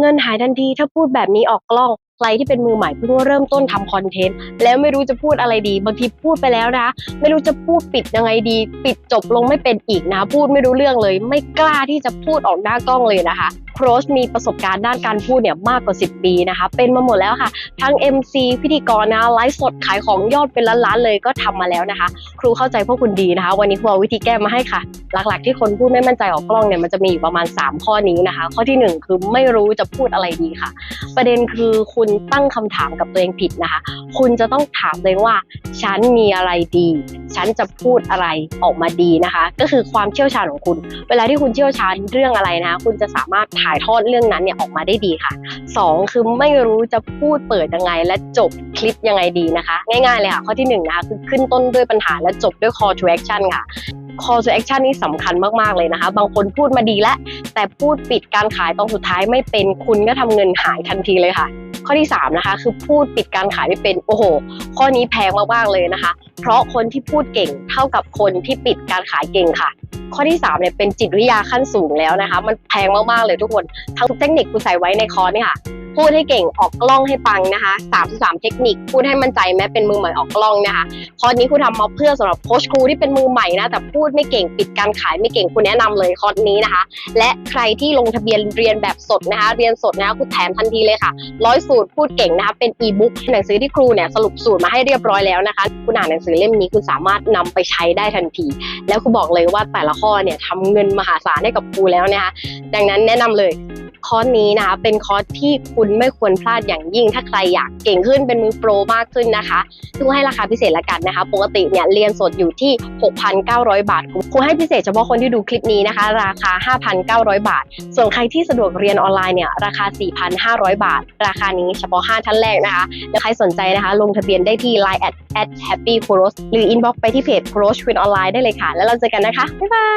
เงินหายทันทีถ้าพูดแบบนี้ออกกล้อง ใครที่เป็นมือใหม่เพิ่งเริ่มต้นทำคอนเทนต์แล้วไม่รู้จะพูดอะไรดี บางทีพูดไปแล้วนะไม่รู้จะพูดปิดยังไงดี ปิดจบลงไม่เป็นอีกนะพูดไม่รู้เรื่องเลย ไม่กล้าที่จะพูดออกหน้ากล้องเลยนะคะโครชมีประสบการณ์ด้านการพูดเนี่ยมากกว่า 10 ปีนะคะ เป็นมาหมดแล้วค่ะ ทั้ง MC พิธีกรนะไลฟ์สดขายของยอดเป็นล้านๆเลยก็ทำมาแล้วนะคะ ครูเข้าใจพวกคุณดีนะคะ วันนี้ครูเอาวิธีแก้มาให้ค่ะ หลักๆ ที่คนพูดไม่มั่นใจออกกล้องเนี่ยมันจะมีอยู่ประมาณ 3 ข้อนี้นะคะ ข้อทีหนึ่1 คือไม่รู้จะพูดอะไรดีค่ะ ประเด็นคือคุณตั้งคำถามกับตัวเองผิดนะคะ คุณจะต้องถามตัวเองว่า ฉันมีอะไรดี ฉันจะพูดอะไรออกมาดีนะคะ ก็คือความเชี่ยวชาญของคุณ เวลาที่คุณเชี่ยวชาญเรื่องอะไรนะคะคุณจะสามารถถ่ายทอดเรื่องนั้นเนี่ยออกมาได้ดีค่ะสองคือไม่รู้จะพูดเปิดยังไง และจบคลิปยังไงดีนะคะ ง่ายๆเลยค่ะ ข้อที่หนึ่งนะคะคือขึ้นต้นด้วยปัญหาและจบด้วย call to action ค่ะ call to action นี่สำคัญมากๆเลยนะคะ บางคนพูดมาดีแล้ว แต่พูดปิดการขายตอนสุดท้ายไม่เป็นคุณก็ทำเงินหายทันทีเลยค่ะ ข้อที่ 3 นะคะ คือพูดปิดการขายไม่เป็นโอ้โห ข้อนี้แพงมากๆเลยนะคะ เพราะคนที่พูดเก่งเท่ากับคนที่ปิดการขายเก่งค่ะข้อที่3เนี่ยเป็นจิตวิทยาขั้นสูงแล้วนะคะ มันแพงมากๆเลยทุกคน ทั้งเทคนิคคุณใส่ไว้ในคอร์สนี่ค่ะ พูดให้เก่งออกกล้องให้ปังนะคะ 33 เทคนิคพูดให้มั่นใจแม้เป็นมือใหม่ออกกล้องนะคะคอร์สนี้ครูทำมาเพื่อสำหรับโค้ชครูที่เป็นมือใหม่นะแต่พูดไม่เก่งปิดการขายไม่เก่งคุณแนะนำเลยคอร์สนี้นะคะ และใครที่ลงทะเบียนเรียนแบบสดนะคะ เรียนสดนะคะคุณแถมทันทีเลยค่ะร้อยสูตรพูดเก่งนะคะเป็นอีบุ๊กหนังสือที่ครูเนี่ยสรุปสูตรมาให้เรียบร้อยแล้วนะคะคุณอ่านหนังสือเล่มนี้คุณสามารถนำไปใช้ได้ทันที แล้วครูบอกเลยว่าแต่ละข้อเนี่ยทำเงินมหาศาลให้กับครูแล้วนะคะดังนั้นแนะนำเลย คอร์สนี้นะคะ เป็นคอร์สที่คุณไม่ควรพลาดอย่างยิ่ง ถ้าใครอยากเก่งขึ้นเป็นมือโปรมากขึ้นนะคะครูให้ราคาพิเศษละกันนะคะ ปกติเนี่ยเรียนสดอยู่ที่ 6,900 บาทครูให้พิเศษเฉพาะคนที่ดูคลิปนี้นะคะ ราคา 5,900 บาท ส่วนใครที่สะดวกเรียนออนไลน์เนี่ยราคา 4,500 บาท ราคานี้เฉพาะ 5 ท่านแรกนะคะแล้วใครสนใจนะคะ ลงทะเบียนได้ที่ line at at happy c o r o s หรือ inbox ไปที่เพจ c o r o s ควินออนไลน์ได้เลยค่ะ แล้วเราเจอกันนะคะ บ๊ายบาย